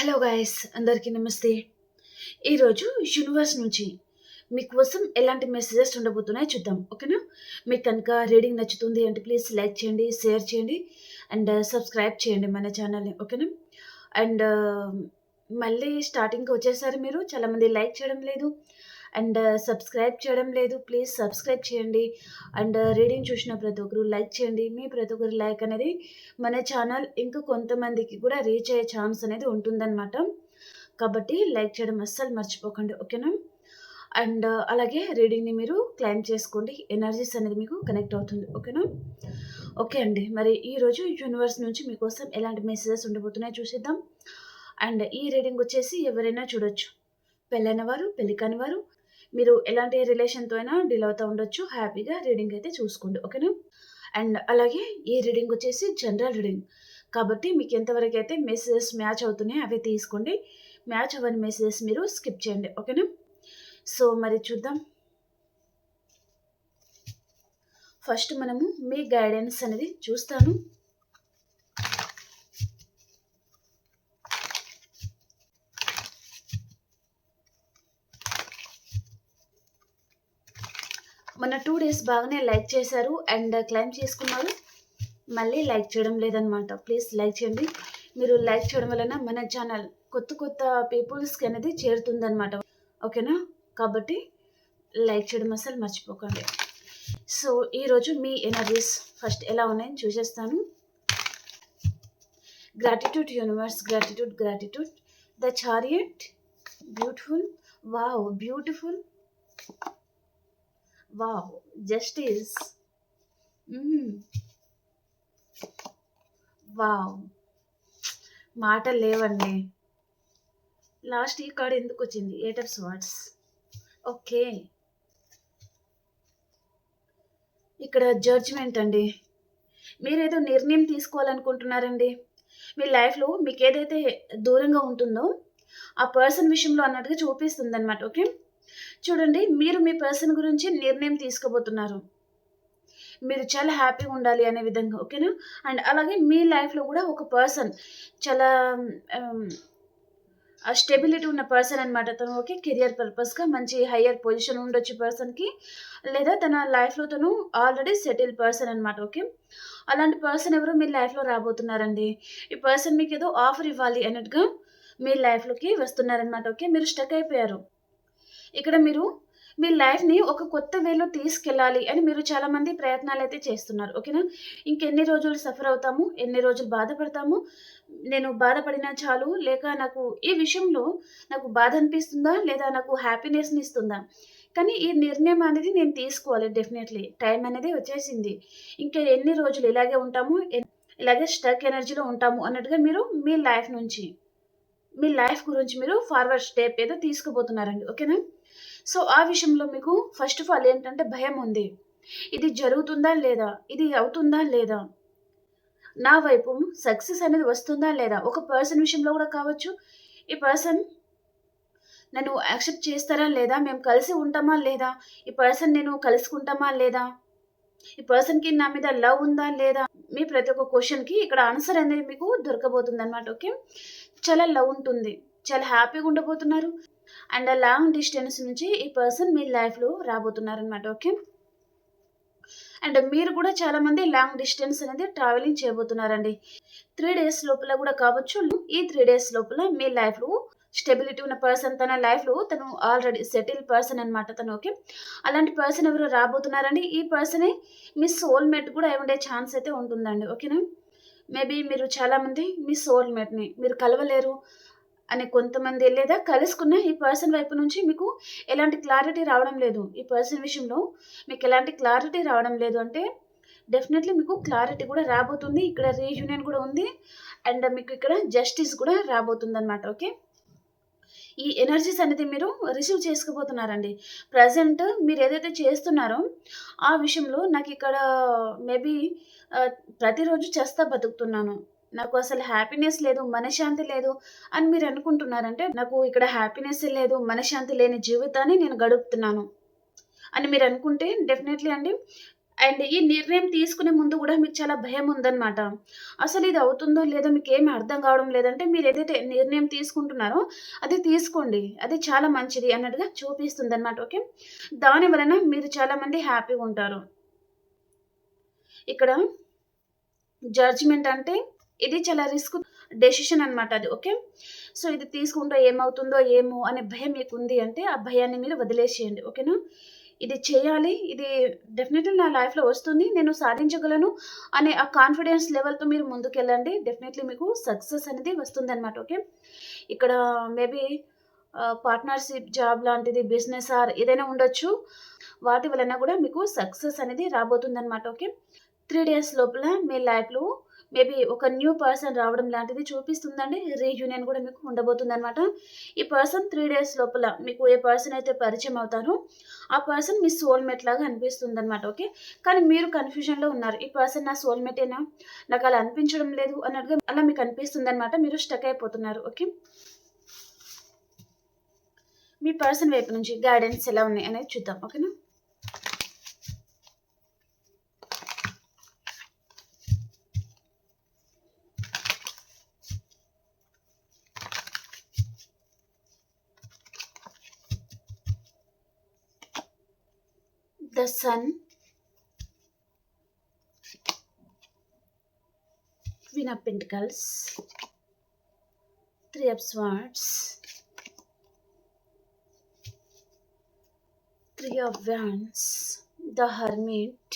Hello guys అందరికీ నమస్తే. ఈరోజు యూనివర్స్ నుంచి మీకోసం ఎలాంటి మెసేజెస్ ఉండబోతున్నాయో చూద్దాం ఓకేనా? మీకు కనుక రీడింగ్ నచ్చుతుంది అంటే ప్లీజ్ లైక్ చేయండి షేర్ చేయండి అండ్ సబ్స్క్రైబ్ uh, చేయండి మన ఛానల్ని ఓకేనా? అండ్ uh, మళ్ళీ స్టార్టింగ్కి వచ్చేసారి మీరు చాలామంది లైక్ చేయడం లేదు. అండ్ uh, సబ్స్క్రైబ్ చేయడం లేదు. ప్లీజ్ సబ్స్క్రైబ్ చేయండి. అండ్ uh, రీడింగ్ చూసిన ప్రతి ఒక్కరు లైక్ చేయండి. మీ ప్రతి ఒక్కరు లైక్ అనేది మన ఛానల్ ఇంకా కొంతమందికి కూడా రీచ్ అయ్యే ఛాన్స్ అనేది ఉంటుందన్నమాట. కాబట్టి లైక్ చేయడం అస్సలు మర్చిపోకండి. ఓకేనా అండ్ uh, అలాగే రీడింగ్ని మీరు క్లైమ్ చేసుకోండి. ఎనర్జీస్ అనేది మీకు కనెక్ట్ అవుతుంది. ఓకేనా ఓకే అండి. మరి ఈరోజు యూనివర్స్ నుంచి మీకోసం ఎలాంటి మెసేజెస్ ఉండబోతున్నాయో చూసేద్దాం. అండ్ ఈ రీడింగ్ వచ్చేసి ఎవరైనా చూడొచ్చు. పెళ్ళైన వారు పెళ్ళి కాని వారు మీరు ఎలాంటి రిలేషన్తో అయినా డీల్ అవుతూ ఉండొచ్చు. హ్యాపీగా రీడింగ్ అయితే చూసుకోండి. ఓకేనా అండ్ అలాగే ఈ రీడింగ్ వచ్చేసి జనరల్ రీడింగ్ కాబట్టి మీకు ఎంతవరకు అయితే మెసేజెస్ మ్యాచ్ అవుతున్నాయి అవి తీసుకోండి. మ్యాచ్ అవ్వని మెసేజెస్ మీరు స్కిప్ చేయండి. ఓకేనా సో మరి చూద్దాం. ఫస్ట్ మనము మీ గైడెన్స్ అనేది చూస్తాను. మన టూ డేస్ బాగానే లైక్ చేశారు అండ్ క్లైమ్ చేసుకున్నారు. మళ్ళీ లైక్ చేయడం లేదనమాట ప్లీజ్ లైక్ చేయండి. మీరు లైక్ చేయడం వలన మన ఛానల్ కొత్త కొత్త పీపుల్స్కి అనేది చేరుతుందనమాట ఓకేనా కాబట్టి లైక్ చేయడం అసలు మర్చిపోకండి. సో ఈరోజు మీ ఎనర్జీస్ ఫస్ట్ ఎలా ఉన్నాయని చూసేస్తాను. Gratitude universe gratitude gratitude the chariot beautiful wow beautiful wow justice wow. మాటలు లేవండి. లాస్ట్ ఈ కార్డ్ ఎందుకు వచ్చింది? Eight of swords okay. ఇక్కడ జడ్జ్మెంట్ అండి. మీరేదో నిర్ణయం తీసుకోవాలనుకుంటున్నారండి. మీ లైఫ్లో మీకు ఏదైతే దూరంగా ఉంటుందో ఆ పర్సన్ విషయంలో అన్నట్టుగా చూపిస్తుంది అనమాట ఓకే? చూడండి మీరు మీ పర్సన్ గురించి నిర్ణయం తీసుకోబోతున్నారు. మీరు చాలా హ్యాపీగా ఉండాలి అనే విధంగా ఓకేనా? అండ్ అలాగే మీ లైఫ్లో కూడా ఒక పర్సన్ చాలా స్టెబిలిటీ ఉన్న పర్సన్ అనమాట తను ఓకే కెరియర్ పర్పస్గా మంచి హయ్యర్ పొజిషన్ ఉండొచ్చు పర్సన్కి లేదా తన లైఫ్లో తను ఆల్రెడీ సెటిల్ పర్సన్ అనమాట ఓకే? అలాంటి పర్సన్ ఎవరు మీ లైఫ్లో రాబోతున్నారండి. ఈ పర్సన్ మీకు ఏదో ఆఫర్ ఇవ్వాలి అన్నట్టుగా మీ లైఫ్లోకి వస్తున్నారనమాట ఓకే? మీరు స్టక్ అయిపోయారు. ఇక్కడ మీరు మీ లైఫ్ని ఒక కొత్త వేలో తీసుకెళ్ళాలి అని మీరు చాలామంది ప్రయత్నాలు అయితే చేస్తున్నారు ఓకేనా ఇంకెన్ని రోజులు సఫర్ అవుతాము ఎన్ని రోజులు బాధపడతాము? నేను బాధపడినా చాలు లేక నాకు ఈ విషయంలో నాకు బాధ అనిపిస్తుందా లేదా నాకు హ్యాపీనెస్ని ఇస్తుందా? కానీ ఈ నిర్ణయం అనేది నేను తీసుకోవాలి డెఫినెట్లీ టైం అనేది వచ్చేసింది. ఇంకా ఎన్ని రోజులు ఇలాగే ఉంటాము ఇలాగే స్టక్ ఎనర్జీలో ఉంటాము అన్నట్టుగా మీరు మీ లైఫ్ నుంచి మీ లైఫ్ గురించి మీరు ఫార్వర్డ్ స్టెప్ ఏదో తీసుకుపోతున్నారండి ఓకేనా సో ఆ విషయంలో మీకు ఫస్ట్ ఆఫ్ ఆల్ ఏంటంటే భయం ఉంది. ఇది జరుగుతుందా లేదా? ఇది అవుతుందా లేదా? నా వైపు సక్సెస్ అనేది వస్తుందా లేదా? ఒక పర్సన్ విషయంలో కూడా కావచ్చు. ఈ పర్సన్ నన్ను యాక్సెప్ట్ చేస్తారా లేదా? మేము కలిసి ఉంటామా లేదా? ఈ పర్సన్ నేను కలుసుకుంటామా లేదా? ఈ పర్సన్కి నా మీద లవ్ ఉందా లేదా? మీ ప్రతి ఒక్క క్వశ్చన్కి ఇక్కడ ఆన్సర్ అనేది మీకు దొరకబోతుంది అనమాట ఓకే చాలా లవ్ ఉంటుంది. చాలా హ్యాపీగా ఉండబోతున్నారు. అండ్ ఆ లాంగ్ డిస్టెన్స్ నుంచి ఈ పర్సన్ మీ లైఫ్లో రాబోతున్నారనమాట ఓకే? అండ్ మీరు కూడా చాలా మంది లాంగ్ డిస్టెన్స్ అనేది ట్రావెలింగ్ చేయబోతున్నారండి. త్రీ డేస్ లోపల కూడా కావచ్చు ఈ త్రీ డేస్ లోపల మీ లైఫ్లో స్టెబిలిటీ ఉన్న పర్సన్ తన లైఫ్లో తను ఆల్రెడీ సెటిల్ పర్సన్ అనమాట తను ఓకే? అలాంటి పర్సన్ ఎవరు రాబోతున్నారండి? ఈ పర్సనే మీ సోల్మేట్ కూడా అయి ఉండే ఛాన్స్ అయితే ఉంటుందండి ఓకేనా? మేబీ మీరు చాలామంది మీ సోల్మేట్ని మీరు కలవలేరు అని కొంతమంది లేదా కలుసుకున్న ఈ పర్సన్ వైపు నుంచి మీకు ఎలాంటి క్లారిటీ రావడం లేదు. ఈ పర్సన్ విషయంలో మీకు ఎలాంటి క్లారిటీ రావడం లేదు అంటే డెఫినెట్లీ మీకు క్లారిటీ కూడా రాబోతుంది. ఇక్కడ రీయూనియన్ కూడా ఉంది. అండ్ మీకు ఇక్కడ జస్టిస్ కూడా రాబోతుంది అనమాట ఓకే? ఈ ఎనర్జీస్ అనేది మీరు రిసీవ్ చేసుకోబోతున్నారండి. ప్రజెంట్ మీరు ఏదైతే చేస్తున్నారో ఆ విషయంలో నాకు ఇక్కడ మేబీ ప్రతిరోజు చేస్తా బతుకుతున్నాను. నాకు అసలు హ్యాపీనెస్ లేదు మనశ్శాంతి లేదు అని మీరు అనుకుంటున్నారంటే నాకు ఇక్కడ హ్యాపీనెస్ లేదు మనశ్శాంతి లేని జీవితాన్ని నేను గడుపుతున్నాను అని మీరు అనుకుంటే డెఫినెట్లీ అండి అండ్ ఈ నిర్ణయం తీసుకునే ముందు కూడా మీకు చాలా భయం ఉందన్నమాట. అసలు ఇది అవుతుందో లేదో మీకు ఏమి అర్థం కావడం లేదంటే మీరు ఏదైతే నిర్ణయం తీసుకుంటున్నారో అది తీసుకోండి. అది చాలా మంచిది అన్నట్టుగా చూపిస్తుంది అనమాట ఓకే. దాని వలన మీరు చాలామంది హ్యాపీగా ఉంటారు. ఇక్కడ జడ్జ్‌మెంట్ అంటే ఇది చాలా రిస్క్ డెసిషన్ అనమాట అది. ఓకే. సో, ఇది తీసుకుంటే ఏమవుతుందో ఏమో అనే భయం మీకు ఉంది అంటే ఆ భయాన్ని మీరు వదిలేసేయండి. ఓకేనా. ఇది చేయాలి. ఇది డెఫినెట్‌లీ నా లైఫ్‌లో వస్తుంది. నేను సాధించగలను అనే ఆ కాన్ఫిడెన్స్ లెవెల్‌తో మీరు ముందుకెళ్ళండి. డెఫినెట్‌లీ మీకు సక్సెస్ అనేది వస్తుందన్నమాట. ఓకే. ఇక్కడ మేబీ పార్ట్నర్‌షిప్ జాబ్ లాంటిది బిజినెస్ ఆర్ ఏదైనా ఉండొచ్చు. వాటి వలన కూడా మీకు సక్సెస్ అనేది రాబోతుందన్నమాట. ఓకే. త్రీ డేస్ లోపల మీ లైఫ్‌లో మేబీ ఒక న్యూ పర్సన్ రావడం లాంటిది చూపిస్తుందండి. రీయూనియన్ కూడా మీకు ఉండబోతుందన్నమాట. ఈ పర్సన్ త్రీ డేస్ లోపల మీకు ఏ పర్సన్ అయితే పరిచయం అవుతారో ఆ పర్సన్ మీ సోల్‌మేట్ లాగా అనిపిస్తుంది అనమాట ఓకే. కానీ మీరు కన్‌ఫ్యూజన్‌లో ఉన్నారు. ఈ పర్సన్ నా సోల్‌మేటేనా? నాకు అలా అనిపించడం లేదు అన్నట్టుగా అలా మీకు అనిపిస్తుంది అనమాట మీరు స్టక్ అయిపోతున్నారు. ఓకే. మీ పర్సన్ వైపు నుంచి గైడెన్స్ ఎలా ఉన్నాయి అనేది చూద్దాం. ఓకేనా. Sun. Queen of Pentacles. Three of Swords. Three of Wands. The Hermit.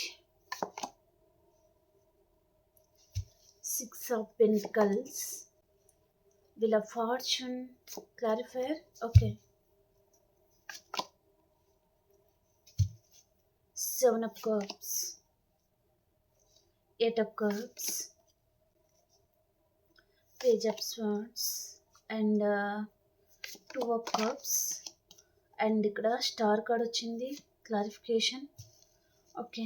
Six of Pentacles. will of Fortune. Clarifier. Okay. Seven of Cups. Eight of Cups. Page of Swords. And uh, Two of Cups. And ఇక్కడ star card వచ్చింది clarification okay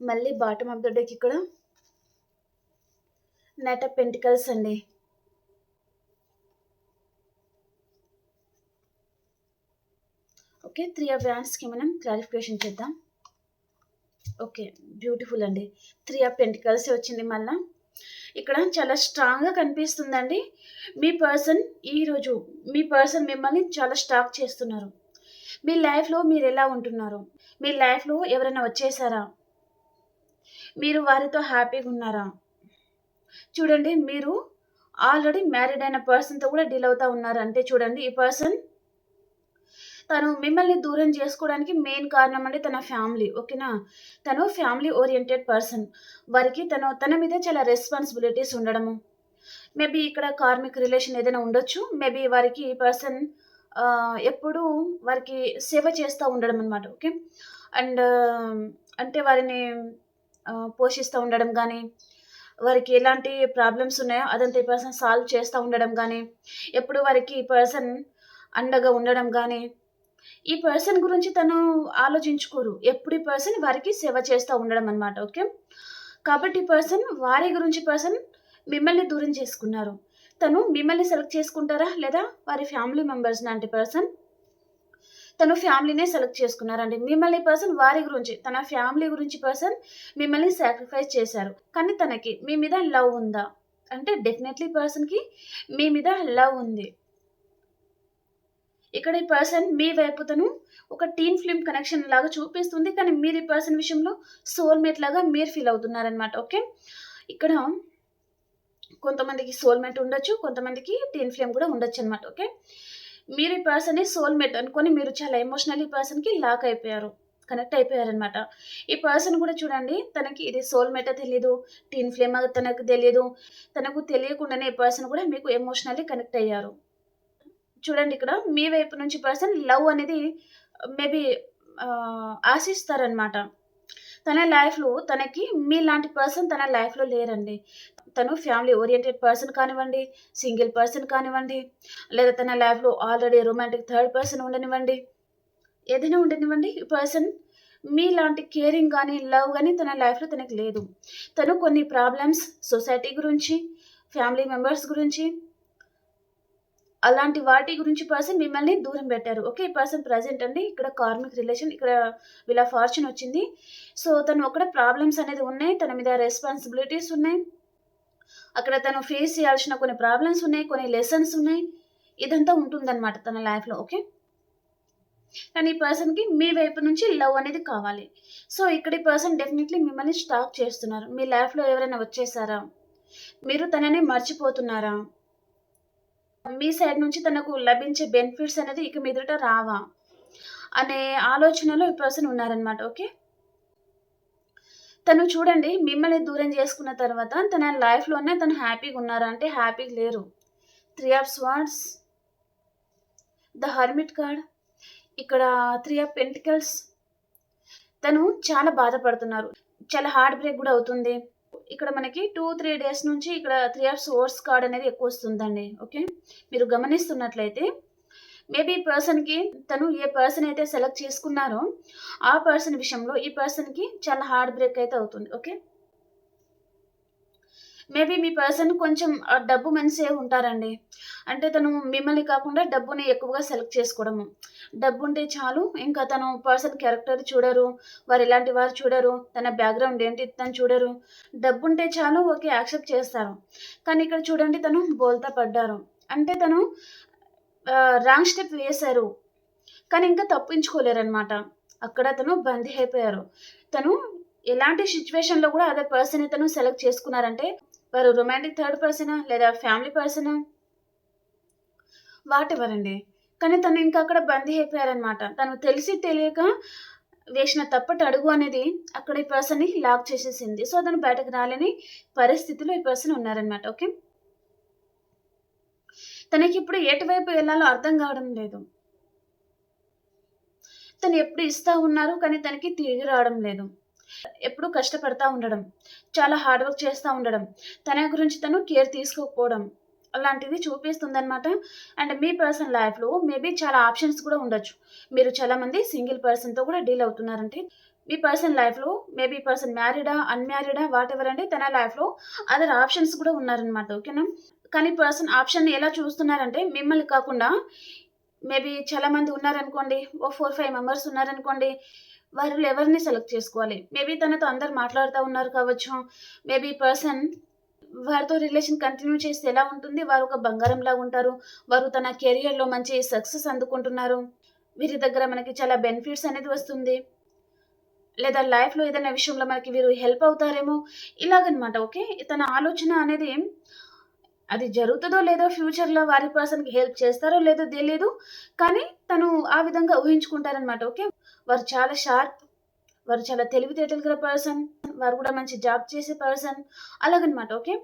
మళ్ళీ bottom of the deck ఇక్కడ knight of pentacles అండి okay three of వ్యాన్స్కి మనం clarification చేద్దాం okay beautiful అండి. Three of pentacles వచ్చింది మళ్ళా? ఇక్కడ చాలా స్ట్రాంగ్గా కనిపిస్తుందండి. మీ పర్సన్ ఈరోజు మీ పర్సన్ మిమ్మల్ని చాలా స్టాక్ చేస్తున్నారు. మీ లైఫ్లో మీరు ఎలా ఉంటున్నారు? మీ లైఫ్లో ఎవరైనా వచ్చేసారా? మీరు వారితో హ్యాపీగా ఉన్నారా? చూడండి మీరు ఆల్రెడీ మ్యారీడ్ అయిన పర్సన్తో కూడా డీల్ అవుతూ ఉన్నారు అంటే చూడండి ఈ పర్సన్ తను మిమ్మల్ని దూరం చేసుకోవడానికి మెయిన్ కారణం అంటే తన ఫ్యామిలీ ఓకేనా తను ఫ్యామిలీ ఓరియంటెడ్ పర్సన్ వారికి తను తన మీద చాలా రెస్పాన్సిబిలిటీస్ ఉండడము. మేబీ ఇక్కడ కార్మిక్ రిలేషన్ ఏదైనా ఉండొచ్చు. మేబీ వారికి పర్సన్ ఎప్పుడూ వారికి సేవ చేస్తూ ఉండడం అనమాట ఓకే అండ్ అంటే వారిని పోషిస్తూ ఉండడం కానీ వారికి ఎలాంటి ప్రాబ్లమ్స్ ఉన్నాయో అదంతా ఈ పర్సన్ సాల్వ్ చేస్తూ ఉండడం కానీ ఎప్పుడు వారికి ఈ పర్సన్ అండగా ఉండడం కానీ ఈ పర్సన్ గురించి తను ఆలోచించుకోరు. ఎప్పుడు ఈ పర్సన్ వారికి సేవ చేస్తూ ఉండడం అనమాట ఓకే? కాబట్టి ఈ పర్సన్ వారి గురించి పర్సన్ మిమ్మల్ని దూరం చేసుకున్నారు. తను మిమ్మల్ని సెలెక్ట్ చేసుకుంటారా? లేదా వారి ఫ్యామిలీ మెంబర్స్ లాంటి పర్సన్ తను ఫ్యామిలీనే సెలెక్ట్ చేసుకున్నారండి. మిమ్మల్ని పర్సన్ వారి గురించి తన ఫ్యామిలీ గురించి పర్సన్ మిమ్మల్ని సాక్రిఫైస్ చేశారు. కానీ తనకి మీ మీద లవ్ ఉందా? అంటే డెఫినెట్లీ పర్సన్కి మీ మీద లవ్ ఉంది. ఇక్కడ ఈ పర్సన్ మీ వైపు తను ఒక టీన్ ఫిల్మ్ కనెక్షన్ లాగా చూపిస్తుంది. కానీ మీరు ఈ పర్సన్ విషయంలో సోల్మేట్ లాగా మీరు ఫీల్ అవుతున్నారనమాట ఓకే ఇక్కడ కొంతమందికి సోల్మేట్ ఉండొచ్చు కొంతమందికి టీన్ ఫ్లేమ్ కూడా ఉండొచ్చు అనమాట ఓకే మీరు ఈ పర్సన్ని సోల్మేట్ అనుకొని మీరు చాలా ఎమోషనల్ ఈ పర్సన్కి లాక్ అయిపోయారు కనెక్ట్ అయిపోయారనమాట ఈ పర్సన్ కూడా చూడండి తనకి ఇది సోల్మేట్ తెలియదు టీన్ ఫ్లేమ్ తనకు తెలియదు తనకు తెలియకుండానే ఈ పర్సన్ కూడా మీకు ఎమోషనల్లీ కనెక్ట్ అయ్యారు. చూడండి ఇక్కడ మీ వైపు నుంచి పర్సన్ లవ్ అనేది మేబీ ఆశిస్తారనమాట తన లైఫ్లో తనకి మీలాంటి పర్సన్ తన లైఫ్లో లేరండి. తను ఫ్యామిలీ ఓరియంటెడ్ పర్సన్ కానివ్వండి సింగిల్ పర్సన్ కానివ్వండి లేదా తన లైఫ్లో ఆల్రెడీ రొమాంటిక్ థర్డ్ పర్సన్ ఉండనివ్వండి ఏదైనా ఉండనివ్వండి ఈ పర్సన్ మీలాంటి కేరింగ్ కానీ లవ్ కానీ తన లైఫ్లో తనకి లేదు. తను కొన్ని ప్రాబ్లమ్స్ సొసైటీ గురించి ఫ్యామిలీ మెంబర్స్ గురించి అలాంటి వాటి గురించి పర్సన్ మిమ్మల్ని దూరం పెట్టారు. ఓకే ఈ పర్సన్ ప్రజెంట్ అండి. ఇక్కడ కార్మిక్ రిలేషన్ ఇక్కడ ఇలా ఫార్చ్యూన్ వచ్చింది. సో తను అక్కడ ప్రాబ్లమ్స్ అనేది ఉన్నాయి. తన మీద రెస్పాన్సిబిలిటీస్ ఉన్నాయి. అక్కడ తను ఫేస్ చేయాల్సిన కొన్ని ప్రాబ్లమ్స్ ఉన్నాయి. కొన్ని లెసన్స్ ఉన్నాయి. ఇదంతా ఉంటుందన్నమాట తన లైఫ్లో ఓకే కానీ ఈ పర్సన్కి మీ వైపు నుంచి లవ్ అనేది కావాలి. సో ఇక్కడ ఈ పర్సన్ డెఫినెట్లీ మిమ్మల్ని స్టాక్ చేస్తున్నారు. మీ లైఫ్లో ఎవరైనా వచ్చేసారా? మీరు తనని మర్చిపోతున్నారా? మీ సైడ్ నుంచి తనకు లభించే బెనిఫిట్స్ అనేది ఇక మీదట రావా? అనే ఆలోచనలో ఈ పర్సన్ ఉన్నారనమాట ఓకే? తను చూడండి మిమ్మల్ని దూరం చేసుకున్న తర్వాత తన లైఫ్లోనే తను హ్యాపీగా ఉన్నారా? అంటే హ్యాపీగా లేరు. Three of swords the hermit card ఇక్కడ త్రీ ఆఫ్ పెంటికల్స్. తను చాలా బాధపడుతున్నారు. చాలా హార్ట్ బ్రేక్ కూడా అవుతుంది. ఇక్కడ మనకి టూ త్రీ డేస్ నుంచి ఇక్కడ త్రీ ఆఫ్ సోర్స్ కార్డ్ అనేది ఎక్కువ వస్తుందండి ఓకే మీరు గమనిస్తున్నట్లయితే మేబీ పర్సన్కి తను ఏ పర్సన్ అయితే సెలెక్ట్ చేసుకున్నారో ఆ పర్సన్ విషయంలో ఈ పర్సన్కి చాలా హార్ట్ బ్రేక్ అయితే అవుతుంది ఓకే మేబీ మీ పర్సన్ కొంచెం డబ్బు మనిషే ఉంటారండి. అంటే తను మిమ్మల్ని కాకుండా డబ్బుని ఎక్కువగా సెలెక్ట్ చేసుకోవడము. డబ్బు ఉంటే చాలు ఇంకా తను పర్సన్ క్యారెక్టర్ చూడరు వారు ఎలాంటి వారు చూడరు తన బ్యాక్గ్రౌండ్ ఏంటి తను చూడరు. డబ్బు ఉంటే చాలు ఓకే యాక్సెప్ట్ చేస్తారు. కానీ ఇక్కడ చూడండి తను బోల్తా పడ్డారు. అంటే తను రాంగ్ స్టెప్ వేశారు. కానీ ఇంకా తప్పించుకోలేరనమాట అక్కడ తను బందీ అయిపోయారు. తను ఎలాంటి సిచ్యువేషన్లో కూడా అదే పర్సన్ తను సెలెక్ట్ చేసుకున్నారంటే వారు రొమాంటిక్ థర్డ్ పర్సనా లేదా ఫ్యామిలీ పర్సనా వాట్ కానీ తను ఇంకా అక్కడ బందీ అయిపోయారనమాట తను తెలిసి తెలియక వేసిన తప్పటి అడుగు అనేది అక్కడ ఈ పర్సన్ని లాక్ చేసేసింది. సో తను బయటకు రాలేని పరిస్థితిలో ఈ పర్సన్ ఉన్నారనమాట ఓకే తనకి ఇప్పుడు ఎటువైపు వెళ్ళాలో అర్థం కావడం లేదు. తను ఎప్పుడు ఇస్తా ఉన్నారు కానీ తనకి తిరిగి రావడం లేదు. ఎప్పుడు కష్టపడతా ఉండడం చాలా హార్డ్ వర్క్ చేస్తూ ఉండడం తన గురించి తను కేర్ తీసుకోకపోవడం అలాంటిది చూపిస్తుంది అనమాట అండ్ మీ పర్సన్ లైఫ్లో మేబీ చాలా ఆప్షన్స్ కూడా ఉండొచ్చు. మీరు చాలామంది సింగిల్ పర్సన్తో కూడా డీల్ అవుతున్నారంటే మీ పర్సన్ లైఫ్లో మేబీ పర్సన్ మ్యారీడా అన్మ్యారీడా వాట్ ఎవర్ అంటే తన లైఫ్లో అదర్ ఆప్షన్స్ కూడా ఉన్నారనమాట ఓకేనా కానీ పర్సన్ ఆప్షన్ ఎలా చూస్తున్నారంటే మిమ్మల్ని కాకుండా మేబీ చాలా మంది ఉన్నారనుకోండి ఓ ఫోర్ ఫైవ్ మెంబర్స్ ఉన్నారనుకోండి వారిలో ఎవరిని సెలెక్ట్ చేసుకోవాలి? మేబీ తనతో అందరు మాట్లాడుతూ ఉన్నారు కావచ్చు. మేబీ పర్సన్ వారితో రిలేషన్ కంటిన్యూ చేస్తే ఎలా ఉంటుంది? వారు ఒక బంగారంలా ఉంటారు. వారు తన కెరియర్లో మంచి సక్సెస్ అందుకుంటున్నారు. వీరి దగ్గర మనకి చాలా బెనిఫిట్స్ అనేది వస్తుంది. లేదా లైఫ్లో ఏదైనా విషయంలో మనకి వీరు హెల్ప్ అవుతారేమో? ఇలాగనమాట ఓకే? తన ఆలోచన అనేది అది జరుగుతుందో లేదో ఫ్యూచర్లో వారి పర్సన్కి హెల్ప్ చేస్తారో లేదో తెలియదు కానీ తను ఆ విధంగా ఊహించుకుంటారనమాట ఓకే? వారు చాలా షార్ప్ వారు చాలా తెలివితేటలు గల పర్సన్ వారు కూడా మంచి జాబ్ చేసే పర్సన్ అలాగనమాట ఓకే?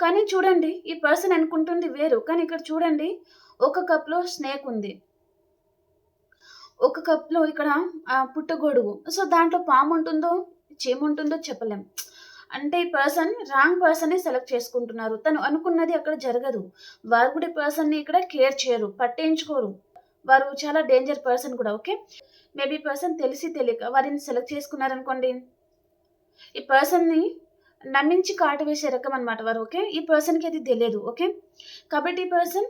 కానీ చూడండి ఈ పర్సన్ అనుకుంటుంది వేరు కానీ ఇక్కడ చూడండి ఒక కప్లో స్నేక్ ఉంది. ఒక కప్లో ఇక్కడ పుట్టగొడుగు. సో దాంట్లో పాము ఉంటుందో చీమ ఉంటుందో చెప్పలేం. అంటే ఈ పర్సన్ రాంగ్ పర్సన్ని సెలెక్ట్ చేసుకుంటున్నారు. తను అనుకున్నది అక్కడ జరగదు. వారు కూడా ఈ పర్సన్ని ఇక్కడ కేర్ చేయరు పట్టించుకోరు. వారు చాలా డేంజర్ పర్సన్ కూడా ఓకే మేబీ పర్సన్ తెలిసి తెలియక వారిని సెలెక్ట్ చేసుకున్నారనుకోండి. ఈ పర్సన్ని నమ్మించి కాటు వేసే రకం అనమాట వారు ఓకే ఈ పర్సన్కి అది తెలియదు ఓకే కాబట్టి ఈ పర్సన్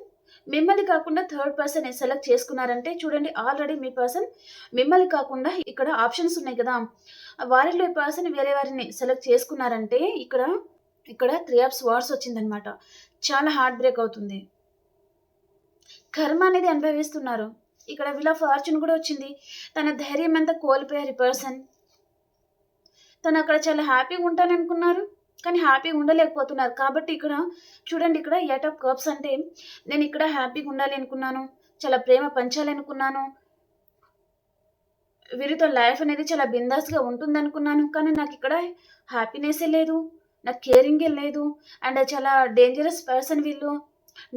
మిమ్మల్ని కాకుండా థర్డ్ పర్సన్ సెలెక్ట్ చేసుకున్నారంటే చూడండి ఆల్రెడీ మీ పర్సన్ మిమ్మల్ని కాకుండా ఇక్కడ ఆప్షన్స్ ఉన్నాయి కదా. వారిలో ఈ పర్సన్ వేరే వారిని సెలెక్ట్ చేసుకున్నారంటే ఇక్కడ ఇక్కడ త్రీ ఆఫ్ వార్స్ వచ్చిందనమాట చాలా హార్ట్ బ్రేక్ అవుతుంది. కర్మ అనేది అనుభవిస్తున్నారు. ఇక్కడ వీళ్ళ ఫార్చ్యూన్ కూడా వచ్చింది. తన ధైర్యం అంతా కోల్పోయారు ఈ పర్సన్ తను అక్కడ చాలా హ్యాపీగా ఉంటాననుకున్నారు. కానీ హ్యాపీగా ఉండలేకపోతున్నారు. కాబట్టి ఇక్కడ చూడండి ఇక్కడ ఎట్ ఆఫ్ కప్స్ అంటే నేను ఇక్కడ హ్యాపీగా ఉండాలి అనుకున్నాను చాలా ప్రేమ పంచాలి అనుకున్నాను. వీరితో లైఫ్ అనేది చాలా బిందాస్గా ఉంటుంది అనుకున్నాను కానీ నాకు ఇక్కడ హ్యాపీనెస్సే లేదు నాకు కేరింగే లేదు. అండ్ చాలా డేంజరస్ పర్సన్ వీళ్ళు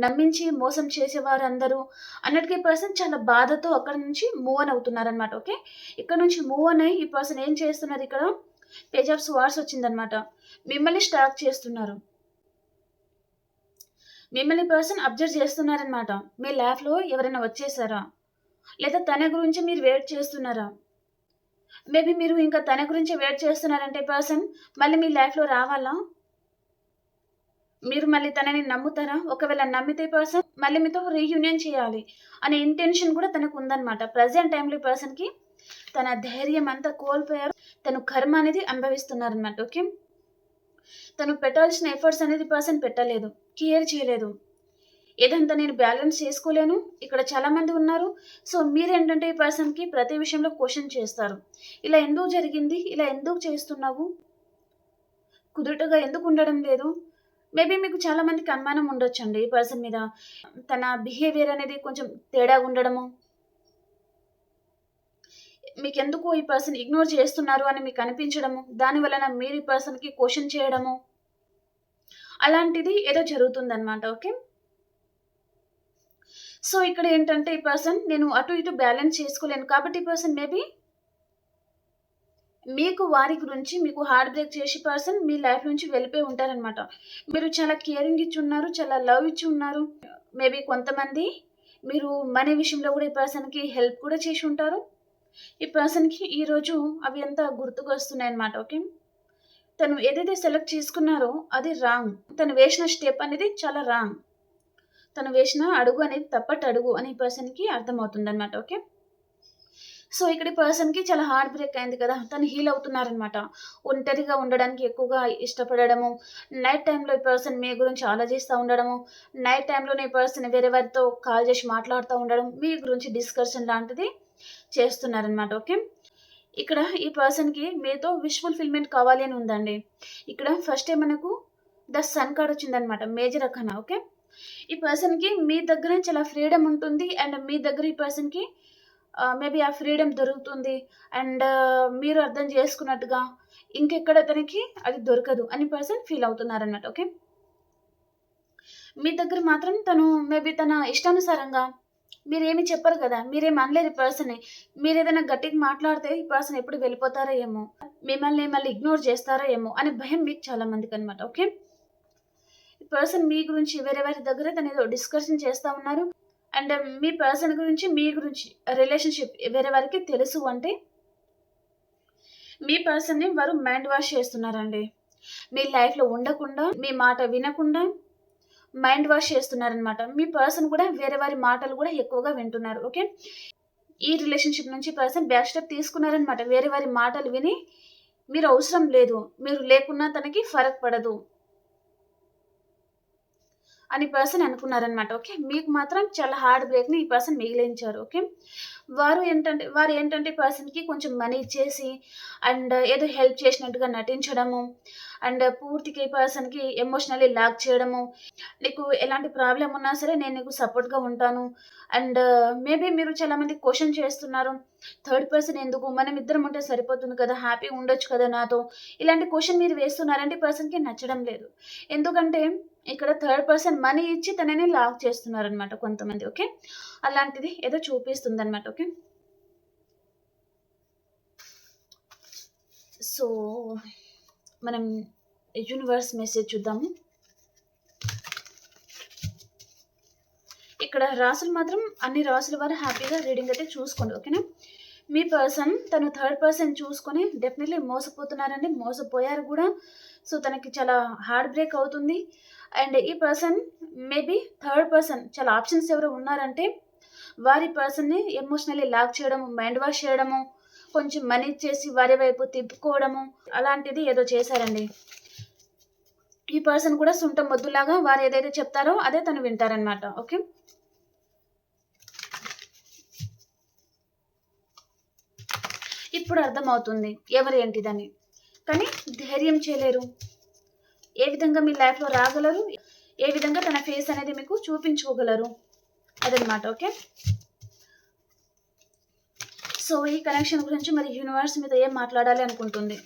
నమ్మించి మోసం చేసేవారు అందరూ అన్నట్టుగా ఈ పర్సన్ చాలా బాధతో అక్కడ నుంచి మూవ్ అని అవుతున్నారనమాట ఓకే? ఇక్కడ నుంచి మూవ్ అని అయ్యి ఈ పర్సన్ ఏం చేస్తున్నారు ఇక్కడ? పేజ్ ఆఫ్ స్వార్స్ వచ్చిందనమాట మిమ్మల్ని స్టాక్ చేస్తున్నారు. మిమ్మల్ని పర్సన్ అబ్జర్వ్ చేస్తున్నారనమాట మీ లైఫ్లో ఎవరైనా వచ్చేసారా? లేదా తన గురించి మీరు వెయిట్ చేస్తున్నారా? మేబీ మీరు ఇంకా తన గురించి వెయిట్ చేస్తున్నారంటే పర్సన్ మళ్ళీ మీ లైఫ్లో రావాలా? మీరు మళ్ళీ తనని నమ్ముతారా? ఒకవేళ నమ్మితే పర్సన్ మళ్ళీ మీతో రీయూనియన్ చేయాలి అనే ఇంటెన్షన్ కూడా తనకు ఉందన్నమాట. ప్రజెంట్ టైంలో ఈ పర్సన్కి తన ధైర్యం అంతా కోల్పోయారు. తను కర్మ అనేది అనుభవిస్తున్నారు అనమాట ఓకే? తను పెట్టాల్సిన ఎఫర్ట్స్ అనేది పర్సన్ పెట్టలేదు కేర్ చేయలేదు. ఏదంతా నేను బ్యాలెన్స్ చేసుకోలేను ఇక్కడ చాలా మంది ఉన్నారు. సో మీరేంటంటే ఈ పర్సన్కి ప్రతి విషయంలో క్వశ్చన్ చేస్తారు. ఇలా ఎందుకు జరిగింది? ఇలా ఎందుకు చేస్తున్నావు? కుదుటగా ఎందుకు ఉండడం లేదు? మేబీ మీకు చాలా మందికి అనుమానం ఉండొచ్చండి ఈ పర్సన్ మీద. తన బిహేవియర్ అనేది కొంచెం తేడా ఉండడము మీకు ఎందుకు ఈ పర్సన్ ఇగ్నోర్ చేస్తున్నారు అని మీకు అనిపించడము? దాని వలన మీరు ఈ పర్సన్కి క్వశ్చన్ చేయడము? అలాంటిది ఏదో జరుగుతుందన్నమాట ఓకే? సో ఇక్కడ ఏంటంటే ఈ పర్సన్ నేను అటు ఇటు బ్యాలెన్స్ చేసుకోలేను కాబట్టి ఈ పర్సన్ మేబీ మీకు వారి గురించి మీకు హార్ట్ బ్రేక్ చేసి పర్సన్ మీ లైఫ్ నుంచి వెళ్ళిపోయి ఉంటారనమాట మీరు చాలా కేరింగ్ ఇచ్చి ఉన్నారు చాలా లవ్ ఇచ్చి ఉన్నారు. మేబీ కొంతమంది మీరు మనీ విషయంలో కూడా ఈ పర్సన్కి హెల్ప్ కూడా చేసి ఉంటారు. ఈ పర్సన్కి ఈరోజు అవి అంతా గుర్తుకు వస్తున్నాయి అనమాట ఓకే తను ఏదైతే సెలెక్ట్ చేసుకున్నారో అది రాంగ్ తను వేసిన స్టెప్ అనేది చాలా రాంగ్ తను వేసిన అడుగు అనేది తప్పటి అడుగు అని పర్సన్కి అర్థమవుతుంది అనమాట ఓకే సో ఇక్కడ ఈ పర్సన్కి చాలా హార్ట్ బ్రేక్ అయింది కదా తను హీల్ అవుతున్నారనమాట ఒంటరిగా ఉండడానికి ఎక్కువగా ఇష్టపడము నైట్ టైంలో ఈ పర్సన్ మీ గురించి ఆలోచిస్తూ ఉండడము నైట్ టైంలో ఈ పర్సన్ వేరే వారితో కాల్ చేసి మాట్లాడుతూ ఉండడం మీ గురించి డిస్కషన్ లాంటిది చేస్తున్నారనమాట ఓకే? ఇక్కడ ఈ పర్సన్కి మీతో విష్ ఫుల్ఫిల్మెంట్ కావాలి అని ఉందండి. ఇక్కడ ఫస్ట్ మనకు ద సన్ కార్డ్ వచ్చిందనమాట మేజర్ అఖానా ఓకే? ఈ పర్సన్కి మీ దగ్గర చాలా ఫ్రీడమ్ ఉంటుంది అండ్ మీ దగ్గర ఈ పర్సన్కి మేబీ ఆ ఫ్రీడమ్ దొరుకుతుంది అండ్ మీరు అర్థం చేసుకున్నట్టుగా ఇంకెక్కడ తనకి అది దొరకదు అని పర్సన్ ఫీల్ అవుతున్నారన్నమాట ఓకే? మీ దగ్గర మాత్రం తను మేబీ తన ఇష్టానుసారంగా మీరేమి చెప్పరు కదా? మీరేం అనలేరు ఈ పర్సన్ మీరు ఏదైనా గట్టిగా మాట్లాడితే ఈ పర్సన్ ఎప్పుడు వెళ్ళిపోతారో ఏమో? మిమ్మల్ని మళ్ళీ ఇగ్నోర్ చేస్తారో ఏమో? అనే భయం మీకు చాలా మందికి అనమాట ఓకే? ఈ పర్సన్ మీ గురించి వేరే వారి దగ్గర తను ఏదో డిస్కషన్ చేస్తూ ఉన్నారు. అండ్ మీ పర్సన్ గురించి మీ గురించి రిలేషన్షిప్ వేరే వారికి తెలుసు అంటే మీ పర్సన్ని వారు మైండ్ వాష్ చేస్తున్నారండి. మీ లైఫ్లో ఉండకుండా మీ మాట వినకుండా మైండ్ వాష్ చేస్తున్నారనమాట మీ పర్సన్ కూడా వేరే వారి మాటలు కూడా ఎక్కువగా వింటున్నారు ఓకే? ఈ రిలేషన్షిప్ నుంచి పర్సన్ బ్యాక్ స్టెప్ తీసుకున్నారనమాట వేరే వారి మాటలు విని మీరు అవసరం లేదు. మీరు లేకున్నా తనకి ఫరక్ పడదు. అని పర్సన్ అనుకున్నారనమాట ఓకే మీకు మాత్రం చాలా హార్డ్ బ్రేక్ని ఈ పర్సన్ మిగిలించారు ఓకే వారు ఏంటంటే వారు ఏంటంటే పర్సన్కి కొంచెం మనీ ఇచ్చేసి అండ్ ఏదో హెల్ప్ చేసినట్టుగా నటించడము అండ్ పూర్తిగా ఈ పర్సన్కి ఎమోషనల్లీ లాక్ చేయడము. నీకు ఎలాంటి ప్రాబ్లం ఉన్నా సరే నేను నీకు సపోర్ట్గా ఉంటాను. అండ్ మేబీ మీరు చాలామంది క్వశ్చన్ చేస్తున్నారు. థర్డ్ పర్సన్ ఎందుకు? మనం ఇద్దరం ఉంటే సరిపోతుంది కదా? హ్యాపీ ఉండొచ్చు కదా నాతో? ఇలాంటి క్వశ్చన్ మీరు వేస్తున్నారంటే పర్సన్కి నచ్చడం లేదు. ఎందుకంటే ఇక్కడ థర్డ్ పర్సన్ మనీ ఇచ్చి తనని లాక్ చేస్తున్నారనమాట కొంతమంది ఓకే? అలాంటిది ఏదో చూపిస్తుంది అనమాట ఓకే? సో మనం యూనివర్స్ మెసేజ్ చూద్దాము. ఇక్కడ రాసులు మాత్రం అన్ని రాసుల వారు హ్యాపీగా రీడింగ్ అయితే చూసుకోండి ఓకేనా? మీ పర్సన్ తను థర్డ్ పర్సన్ చూసుకొని డెఫినెట్లీ మోసపోతున్నారండి మోసపోయారు కూడా. సో తనకి చాలా హార్డ్ బ్రేక్ అవుతుంది. అండ్ ఈ పర్సన్ మేబీ థర్డ్ పర్సన్ చాలా ఆప్షన్స్ ఎవరు ఉన్నారంటే వారి పర్సన్ని ఎమోషనల్లీ లాక్ చేయడము మైండ్ వాష్ చేయడము కొంచెం మనీ చేసి వారి వైపు తిప్పుకోవడము అలాంటిది ఏదో చేశారండి. ఈ పర్సన్ కూడా సుంట మొద్దులాగా వారు ఏదైతే చెప్తారో అదే తను వింటారనమాట ఓకే? ఇప్పుడు అర్థమవుతుంది ఎవరు ఏంటిదని. కానీ ధైర్యం చేయలేరు. ఏ విధంగా మీ లైఫ్లో రాగలరు? ఏ విధంగా తన ఫేస్ అనేది మీకు చూపించుకోగలరు? అదనమాట ఓకే? సో ఈ కనెక్షన్ గురించి మరి యూనివర్స్ మీద ఏం మాట్లాడాలి అనుకుంటుంది?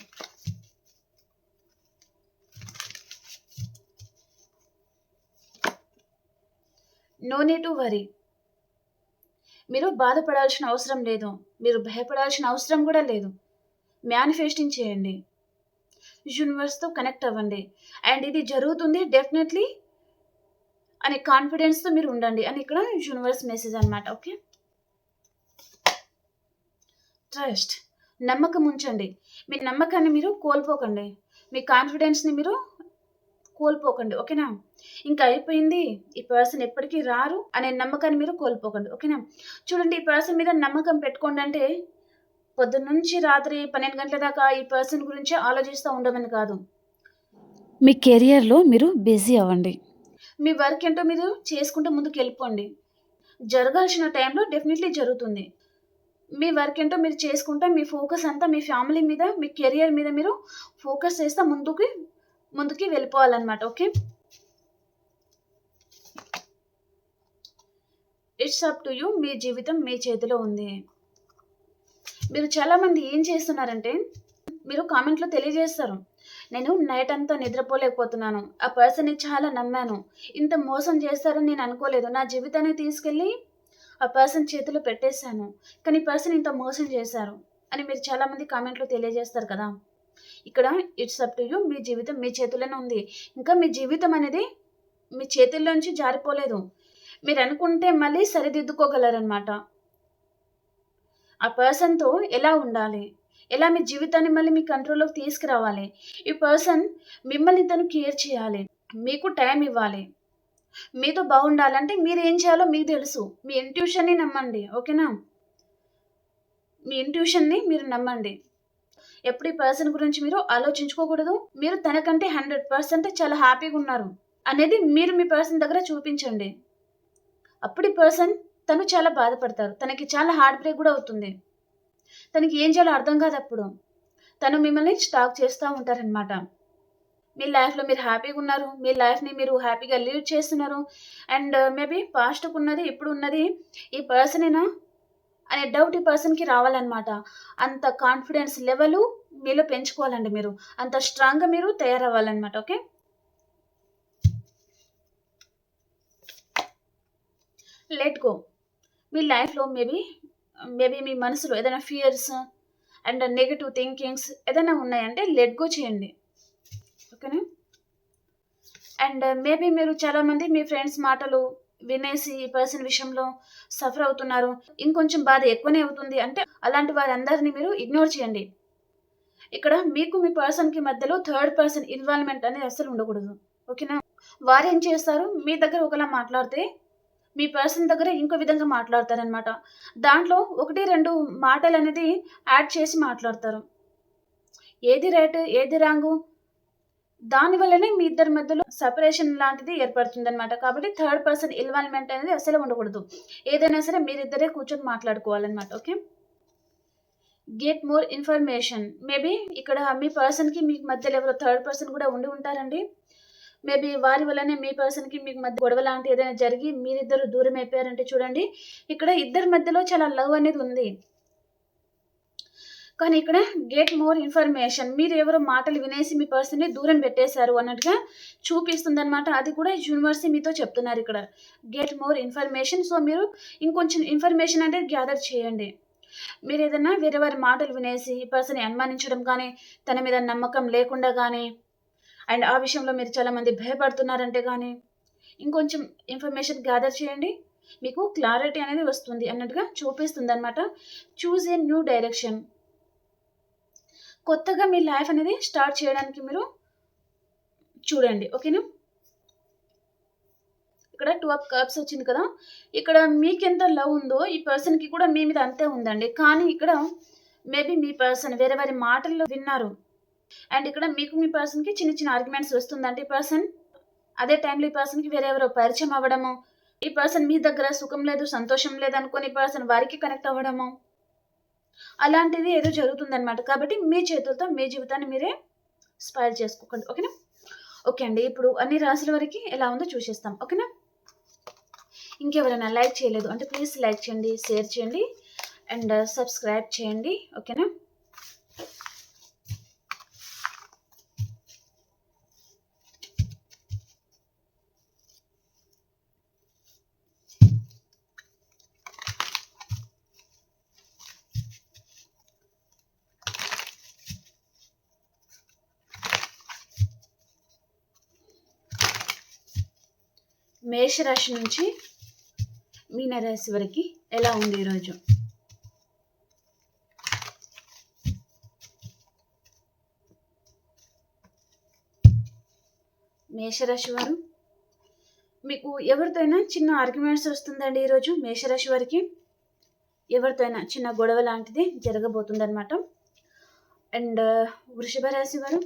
No need to worry. మీరు బాధపడాల్సిన అవసరం లేదు. మీరు భయపడాల్సిన అవసరం కూడా లేదు. మేనిఫెస్టింగ్ చేయండి. యూనివర్స్తో కనెక్ట్ అవ్వండి. అండ్ ఇది జరుగుతుంది డెఫినెట్లీ అనే కాన్ఫిడెన్స్తో మీరు ఉండండి అని ఇక్కడ యూనివర్స్ మెసేజ్ అనమాట ఓకే? ట్రస్ట్. నమ్మకం ఉంచండి. మీ నమ్మకాన్ని మీరు కోల్పోకండి. మీ కాన్ఫిడెన్స్ని మీరు కోల్పోకండి ఓకేనా? ఇంకా అయిపోయింది. ఈ పర్సన్ ఎప్పటికీ రారు అనే నమ్మకాన్ని మీరు కోల్పోకండి ఓకేనా? చూడండి ఈ పర్సన్ మీద నమ్మకం పెట్టుకోండి అంటే పొద్దున్న నుంచి రాత్రి పన్నెండు గంటల దాకా ఈ పర్సన్ గురించి ఆలోచిస్తూ ఉండమని కాదు. మీ కెరియర్లో మీరు బిజీ అవ్వండి. మీ వర్క్ ఏంటో మీరు చేసుకుంటూ ముందుకు వెళ్ళిపోండి జరగాల్సిన టైంలో డెఫినెట్లీ జరుగుతుంది. మీ వర్క్ ఏంటో మీరు చేసుకుంటా మీ ఫోకస్ అంతా మీ ఫ్యామిలీ మీద మీ కెరియర్ మీద మీరు ఫోకస్ చేస్తా ముందుకి ముందుకి వెళ్ళిపోవాలన్నమాట okay? It's up to you మీ జీవితం మీ చేతిలో ఉంది. మీరు చాలామంది ఏం చేస్తున్నారంటే మీరు కామెంట్లో తెలియజేస్తారు. నేను నైట్ అంతా నిద్రపోలేకపోతున్నాను. ఆ పర్సన్ని చాలా నమ్మాను. ఇంత మోసం చేస్తారని నేను అనుకోలేదు. నా జీవితాన్ని తీసుకెళ్ళి ఆ పర్సన్ చేతిలో పెట్టేశాను. కానీ పర్సన్ ఇంత మోసం చేశారు అని మీరు చాలామంది కామెంట్లో తెలియజేస్తారు కదా. ఇక్కడ ఇట్స్ అప్ టు యూ మీ జీవితం మీ చేతుల్లోనే ఉంది. ఇంకా మీ జీవితం అనేది మీ చేతుల్లోంచి జారిపోలేదు. మీరు అనుకుంటే మళ్ళీ సరిదిద్దుకోగలరనమాట ఆ పర్సన్తో ఎలా ఉండాలి? ఎలా మీ జీవితాన్ని మళ్ళీ మీ కంట్రోల్లోకి తీసుకురావాలి? ఈ పర్సన్ మిమ్మల్ని తను కేర్ చేయాలి. మీకు టైం ఇవ్వాలి. మీతో బాగుండాలంటే మీరు ఏం చేయాలో మీకు తెలుసు. మీ ఇంట్యూషన్ని నమ్మండి. ఓకేనా? మీ ఇంట్యూషన్ని మీరు నమ్మండి. ఎప్పుడు ఈ పర్సన్ గురించి మీరు ఆలోచించుకోకూడదు? మీరు తనకంటే హండ్రెడ్ పర్సెంట్ చాలా హ్యాపీగా ఉన్నారు అనేది మీరు మీ పర్సన్ దగ్గర చూపించండి. అప్పుడు ఈ పర్సన్ తను చాలా బాధపడతారు. తనకి చాలా హార్ట్ బ్రేక్ కూడా అవుతుంది. తనకి ఏం చేయాలో అర్థం కాదు అప్పుడు. తను మిమ్మల్ని స్టాక్ చేస్తూ ఉంటారనమాట మీ లైఫ్లో మీరు హ్యాపీగా ఉన్నారు. మీ లైఫ్ని మీరు హ్యాపీగా లీడ్ చేస్తున్నారు. అండ్ మేబీ పాస్ట్కు ఉన్నది ఇప్పుడు ఉన్నది ఈ పర్సనేనా అనే డౌట్ ఈ పర్సన్కి రావాలన్నమాట. అంత కాన్ఫిడెన్స్ లెవెల్ మీలో పెంచుకోవాలండి మీరు. అంత స్ట్రాంగ్గా మీరు తయారవ్వాలన్నమాట ఓకే? లెట్ గో మీ లైఫ్లో మేబీ మేబీ మీ మనసులో ఏదైనా ఫియర్స్ అండ్ నెగిటివ్ థింకింగ్స్ ఏదైనా ఉన్నాయంటే లెట్ గో చేయండి. ఓకేనా? అండ్ మేబీ మీరు చాలామంది మీ ఫ్రెండ్స్ మాటలు వినేసి ఈ పర్సన్ విషయంలో సఫర్ అవుతున్నారు. ఇంకొంచెం బాధ ఎక్కువనే అవుతుంది. అంటే అలాంటి వారందరినీ మీరు ఇగ్నోర్ చేయండి. ఇక్కడ మీకు మీ పర్సన్కి మధ్యలో థర్డ్ పర్సన్ ఇన్వాల్వ్మెంట్ అనేది అస్సలు ఉండకూడదు. ఓకేనా? వారు ఏం చేస్తారు? మీ దగ్గర ఒకలా మాట్లాడితే మీ పర్సన్ దగ్గర ఇంకో విధంగా మాట్లాడతారనమాట దాంట్లో ఒకటి రెండు మాటలు అనేది యాడ్ చేసి మాట్లాడతారు. ఏది రైట్ ఏది రాంగు దానివల్లనే మీ ఇద్దరి మధ్యలో సపరేషన్ లాంటిది ఏర్పడుతుంది అనమాట కాబట్టి థర్డ్ పర్సన్ ఇన్వాల్వ్మెంట్ అనేది అసలు ఉండకూడదు. ఏదైనా సరే మీరిద్దరే కూర్చొని మాట్లాడుకోవాలన్నమాట okay? Get more information maybe ఇక్కడ మీ పర్సన్కి మీకు మధ్యలో ఎవరో థర్డ్ పర్సన్ కూడా ఉండి ఉంటారండి. మేబీ వారి వల్లనే మీ పర్సన్కి మీకు మధ్య గొడవ లాంటి ఏదైనా జరిగి మీరిద్దరు దూరం అయిపోయారంటే చూడండి. ఇక్కడ ఇద్దరి మధ్యలో చాలా లవ్ అనేది ఉంది. కానీ ఇక్కడ గెట్ మోర్ ఇన్ఫర్మేషన్ మీరు ఎవరో మాటలు వినేసి మీ పర్సన్ని దూరం పెట్టేశారు అన్నట్టుగా చూపిస్తుంది అనమాట అది కూడా యూనివర్సిటీ మీతో చెప్తున్నారు ఇక్కడ. గెట్ మోర్ ఇన్ఫర్మేషన్ సో మీరు ఇంకొంచెం ఇన్ఫర్మేషన్ అంటే గ్యాదర్ చేయండి. మీరు ఏదైనా వేరే వారి మాటలు వినేసి ఈ పర్సన్ని అనుమానించడం కానీ తన మీద నమ్మకం లేకుండా కానీ అండ్ ఆ విషయంలో మీరు చాలామంది భయపడుతున్నారంటే కానీ ఇంకొంచెం ఇన్ఫర్మేషన్ గ్యాదర్ చేయండి. మీకు క్లారిటీ అనేది వస్తుంది అన్నట్టుగా చూపిస్తుంది అనమాట చూజ్ ఏ న్యూ డైరెక్షన్ కొత్తగా మీ లైఫ్ అనేది స్టార్ట్ చేయడానికి మీరు చూడండి ఓకేనా? ఇక్కడ టూ ఆఫ్ కప్స్ వచ్చింది కదా? ఇక్కడ మీకు ఎంత లవ్ ఉందో ఈ పర్సన్కి కూడా మీ మీద అంతే ఉందండి. కానీ ఇక్కడ మేబీ మీ పర్సన్ వేరే వారి మాటల్లో విన్నారు. అండ్ ఇక్కడ మీకు మీ పర్సన్కి చిన్న చిన్న ఆర్గ్యుమెంట్స్ వస్తుందంటే ఈ పర్సన్ అదే టైంలో ఈ పర్సన్కి వేరే ఎవరో పరిచయం అవ్వడము ఈ పర్సన్ మీ దగ్గర సుఖం లేదు సంతోషం లేదు అనుకుని ఈ పర్సన్ వారికి కనెక్ట్ అవ్వడము. అలాంటిది ఏదో జరుగుతుందన్నమాట. కాబట్టి మీ చేతులతో మీ జీవితాన్ని మీరే స్పాయిల్ చేసుకోకండి. ఓకేనా? ఓకే అండి. ఇప్పుడు అన్ని రాసుల వరకు ఎలా ఉందో చూసేస్తాం. ఓకేనా? ఇంకెవరైనా లైక్ చేయలేదు అంటే ప్లీజ్ లైక్ చేయండి షేర్ చేయండి అండ్ సబ్స్క్రైబ్ చేయండి. ఓకేనా? మేషరాశి నుంచి మీనరాశి వరకు ఎలా ఉంది ఈరోజు మేషరాశి వారు మీకు ఎవరితో అయినా చిన్న ఆర్గ్యుమెంట్స్ వస్తుందండి ఈరోజు మేషరాశి వారికి? ఎవరితో అయినా చిన్న గొడవ లాంటిది జరగబోతుంది అనమాట అండ్ వృషభ రాశి వారు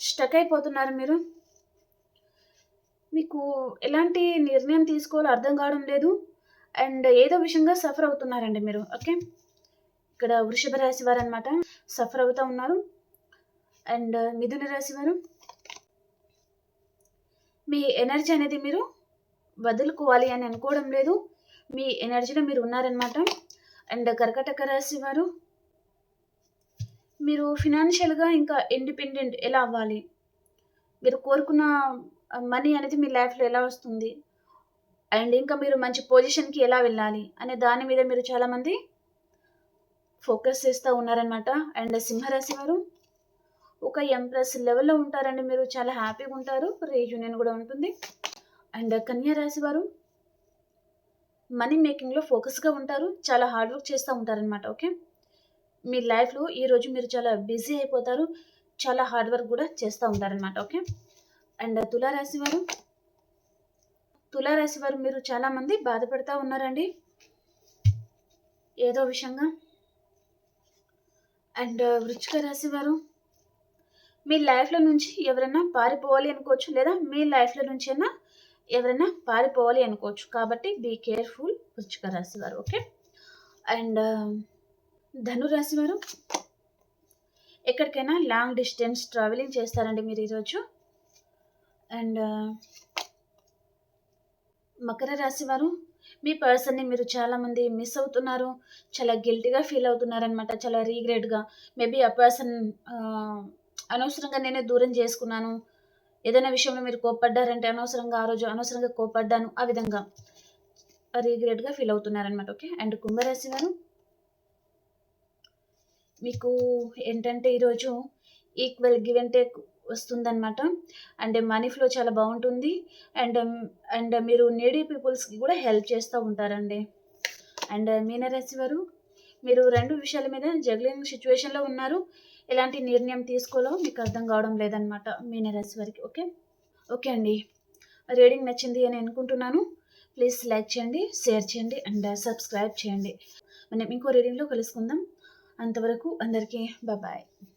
స్టక్ అయిపోతున్నారు మీరు. మీకు ఎలాంటి నిర్ణయం తీసుకోవాలో అర్థం కావడం లేదు. అండ్ ఏదో విషయంగా సఫర్ అవుతున్నారండి మీరు. ఓకే? ఇక్కడ వృషభ రాశి వారు అనమాట సఫర్ అవుతూ ఉన్నారు. అండ్ మిథున రాశి వారు మీ ఎనర్జీ అనేది మీరు వదులుకోవాలి అని అనుకోవడం లేదు. మీ ఎనర్జీలో మీరు ఉన్నారనమాట అండ్ కర్కటక రాశి వారు మీరు ఫినాన్షియల్గా ఇంకా ఇండిపెండెంట్ ఎలా అవ్వాలి? మీరు కోరుకున్న మనీ అనేది మీ లైఫ్లో ఎలా వస్తుంది? అండ్ ఇంకా మీరు మంచి పొజిషన్కి ఎలా వెళ్ళాలి? అనే దాని మీద మీరు చాలామంది ఫోకస్ చేస్తూ ఉన్నారనమాట అండ్ సింహరాశి వారు ఒక ఎంప్రెస్ లెవెల్లో ఉంటారండి మీరు. చాలా హ్యాపీగా ఉంటారు. రీయూనియన్ కూడా ఉంటుంది. అండ్ కన్యా రాశి వారు మనీ మేకింగ్లో ఫోకస్గా ఉంటారు. చాలా హార్డ్ వర్క్ చేస్తూ ఉంటారనమాట ఓకే మీ లైఫ్లో ఈరోజు మీరు చాలా బిజీ అయిపోతారు. చాలా హార్డ్ వర్క్ కూడా చేస్తూ ఉంటారనమాట ఓకే అండ్ తులారాశి వారు? తులారాశి వారు మీరు చాలామంది బాధపడుతూ ఉన్నారండి. ఏదో విషయంగా. అండ్ వృచ్చిక రాశి వారు మీ లైఫ్లో నుంచి ఎవరైనా పారిపోవాలి అనుకోవచ్చు లేదా మీ లైఫ్లో నుంచి అయినా ఎవరైనా పారిపోవాలి అనుకోవచ్చు. కాబట్టి బీ కేర్ఫుల్ వృచ్చిక రాశి వారు ఓకే? అండ్ ధనురాశి వారు ఎక్కడికైనా లాంగ్ డిస్టెన్స్ ట్రావెలింగ్ చేస్తారండి మీరు ఈరోజు. అండ్ మకర రాశి వారు మీ పర్సన్ని మీరు చాలామంది మిస్ అవుతున్నారు. చాలా గిల్టీగా ఫీల్ అవుతున్నారనమాట చాలా రీగ్రెట్గా. మేబీ ఆ పర్సన్ అనవసరంగా నేనే దూరం చేసుకున్నాను. ఏదైనా విషయంలో మీరు కోప్పడ్డారంటే అనవసరంగా ఆ రోజు అనవసరంగా కోప్పడ్డాను. ఆ విధంగా రీగ్రెట్గా ఫీల్ అవుతున్నారనమాట ఓకే? అండ్ కుంభరాశి వారు మీకు ఏంటంటే ఈరోజు ఈక్వల్ గివ్ అండ్ టేక్ వస్తుందన్నమాట. అండ్ మనీ ఫ్లో చాలా బాగుంటుంది. అండ్ అండ్ మీరు నీడీ పీపుల్స్కి కూడా హెల్ప్ చేస్తూ ఉంటారండి. అండ్ మీనరాశి వారు మీరు రెండు విషయాల మీద జగ్లింగ్ సిచ్యువేషన్లో ఉన్నారు. ఎలాంటి నిర్ణయం తీసుకోవాలో మీకు అర్థం కావడం లేదనమాట మీనరాశి వారికి ఓకే? ఓకే అండి. రీడింగ్ నచ్చింది అని అనుకుంటున్నాను. ప్లీజ్ లైక్ చేయండి షేర్ చేయండి అండ్ సబ్స్క్రైబ్ చేయండి. మనం ఇంకో రీడింగ్లో కలుసుకుందాం. అంతవరకు అందరికీ బాయ్